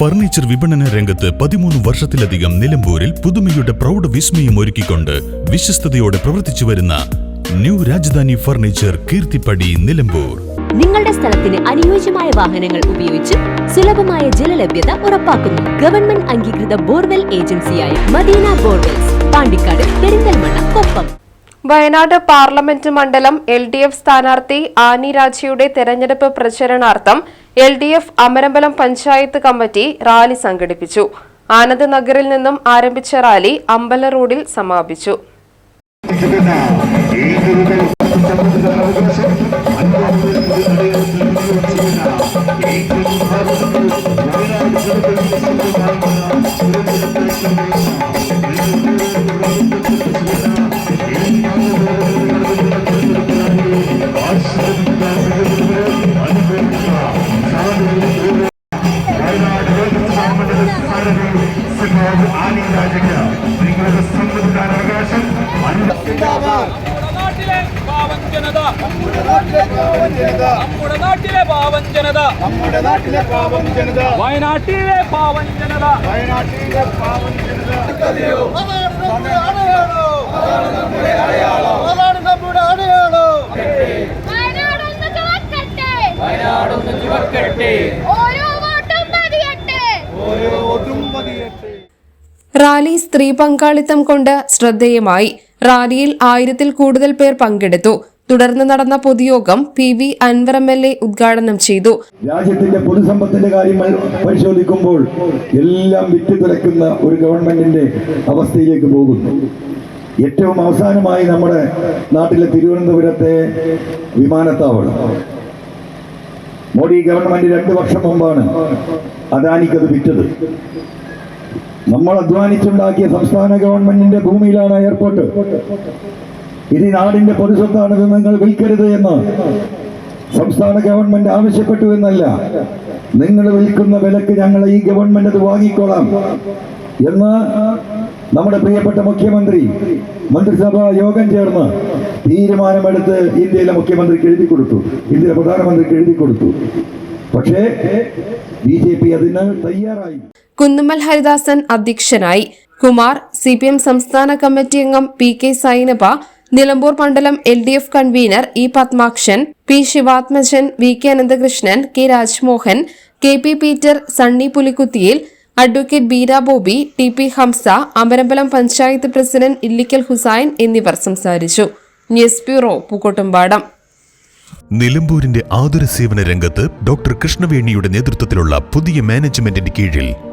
Furniture വിപണന രംഗത്ത് പതിമൂന്ന് വർഷത്തിലധികം നിലമ്പൂരിൽ പുതുമയുടെ പ്രൗഢ വിസ്മയം ഒരുക്കിക്കൊണ്ട് വിശ്വസ്തയോടെ പ്രവർത്തിച്ചു വരുന്ന ന്യൂ രാജധാനി ഫർണിച്ചർ കീർത്തിപ്പടി നിലമ്പൂർ. നിങ്ങളുടെ സ്ഥലത്തിന് അനുയോജ്യമായ വാഹനങ്ങൾ ഉപയോഗിച്ച് സുലഭമായ ജലലഭ്യത ഉറപ്പാക്കുന്നു. ഗവൺമെന്റ് അംഗീകൃത ബോർവെൽ ഏജൻസിയായ മദീന ബോർവെൽസ് പാണ്ടിക്കാട് പെരിന്തൽമണ്ണ കൊപ്പം. വയനാട് പാർലമെന്റ് മണ്ഡലം എൽ ഡി എഫ് സ്ഥാനാർത്ഥി ആനി രാജയുടെ തെരഞ്ഞെടുപ്പ് പ്രചരണാർത്ഥം L D F Amarambalam panchayat committee rally സംഘടിപ്പിച്ചു. ആനന്ദ് നഗറിൽ നിന്നും ആരംഭിച്ച റാലി അമ്പല റോഡിൽ സമാപിച്ചു. Thank സമ്മതിദാനാവകാശം പാവം ജനത നമ്മുടെ നാട്ടിലെ പാവം ജനത വയനാട്ടിലെ പാവം ജനത വയനാട്ടിലെ പാവം ജനത വയനാടൊന്ന് ചുവക്കട്ടെ റാലി സ്ത്രീ പങ്കാളിത്തം കൊണ്ട് ശ്രദ്ധേയമായി. റാലിയിൽ ആയിരത്തിൽ കൂടുതൽ പേർ പങ്കെടുത്തു. തുടർന്ന് നടന്ന പൊതുയോഗം P V Anvar M L A ഉദ്ഘാടനം ചെയ്തു. രാജ്യത്തിന്റെ പൊതുസമ്പത്തിന്റെ കാര്യങ്ങൾ പരിശോധിക്കുമ്പോൾ എല്ലാം വിറ്റു തുലക്കുന്ന ഒരു ഗവൺമെന്റിന്റെ അവസ്ഥയിലേക്ക് പോകുന്നു. ഏറ്റവും അവസാനമായി നമ്മുടെ നാട്ടിലെ തിരുവനന്തപുരത്തെ വിമാനത്താവളം. മോഡി ഗവൺമെന്റ് രണ്ട് വർഷം മുമ്പാണ് അദാനിക്കത് വിറ്റത്. നമ്മൾ അധ്വാനിച്ചുണ്ടാക്കിയ സംസ്ഥാന ഗവൺമെന്റിന്റെ ഭൂമിയിലാണ് എയർപോർട്ട്. ഇത് നാടിന്റെ പൊതുസ്വത്താണിത് നിങ്ങൾ വിൽക്കരുത് എന്ന് സംസ്ഥാന ഗവൺമെന്റ് ആവശ്യപ്പെട്ടു എന്നല്ല. നിങ്ങൾ വിൽക്കുന്ന വിലക്ക് ഞങ്ങൾ ഈ ഗവൺമെന്റ് അത് വാങ്ങിക്കോളാം എന്ന് നമ്മുടെ പ്രിയപ്പെട്ട മുഖ്യമന്ത്രി മന്ത്രിസഭാ യോഗം ചേർന്ന് തീരുമാനമെടുത്ത് ഇന്ത്യയിലെ മുഖ്യമന്ത്രിക്ക് എഴുതി കൊടുത്തു. ഇന്ത്യയിലെ പ്രധാനമന്ത്രിക്ക് എഴുതി കൊടുത്തു. പക്ഷേ ബി ജെ പി അതിന് തയ്യാറായി. കുന്നുമ്മൽ ഹരിദാസൻ അധ്യക്ഷനായി. കുമാർ സി പി എം സംസ്ഥാന കമ്മിറ്റി അംഗം പി കെ സൈനബ നിലമ്പൂർ മണ്ഡലം L D F convener E Padmakshan P Sivathmajan V K Ananthakrishnan K Rajmohan K P Peter Sunny Pulikkuthiyil advocate Beera Bobby T P Hamza Amarambalam panchayat president Illikkal Hussain എന്നിവർ സംസാരിച്ചു. News bureau Pookkottumpadam. നിലമ്പൂരിന്റെ ആതുര സേവന രംഗത്ത് doctor കൃഷ്ണവേണിയുടെ നേതൃത്വത്തിലുള്ള പുതിയ മാനേജ്മെന്റിന്റെ കീഴിൽ